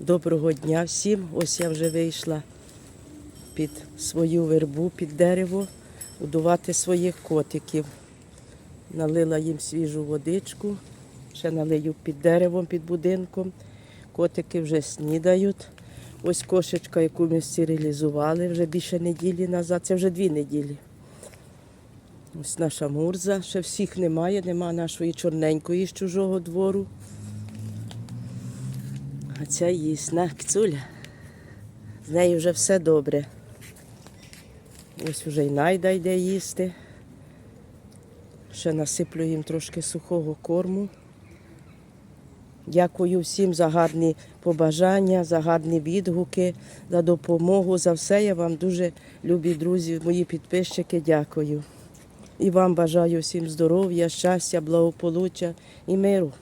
Доброго дня всім. Ось я вже вийшла під свою вербу, під дерево, годувати своїх котиків. Налила їм свіжу водичку, ще налию під деревом, під будинком. Котики вже снідають. Ось кошечка, яку ми стерилізували вже більше неділі назад. Це вже дві неділі. Ось наша мурза. Ще всіх немає, нема нашої чорненької з чужого двору. А ця їсть, на, кцуля. З нею вже все добре. Ось вже й найда йде їсти. Ще насиплю їм трошки сухого корму. Дякую всім за гарні побажання, за гарні відгуки, за допомогу, за все. Я вам дуже любі друзі, мої підписчики, дякую. І вам бажаю всім здоров'я, щастя, благополуччя і миру.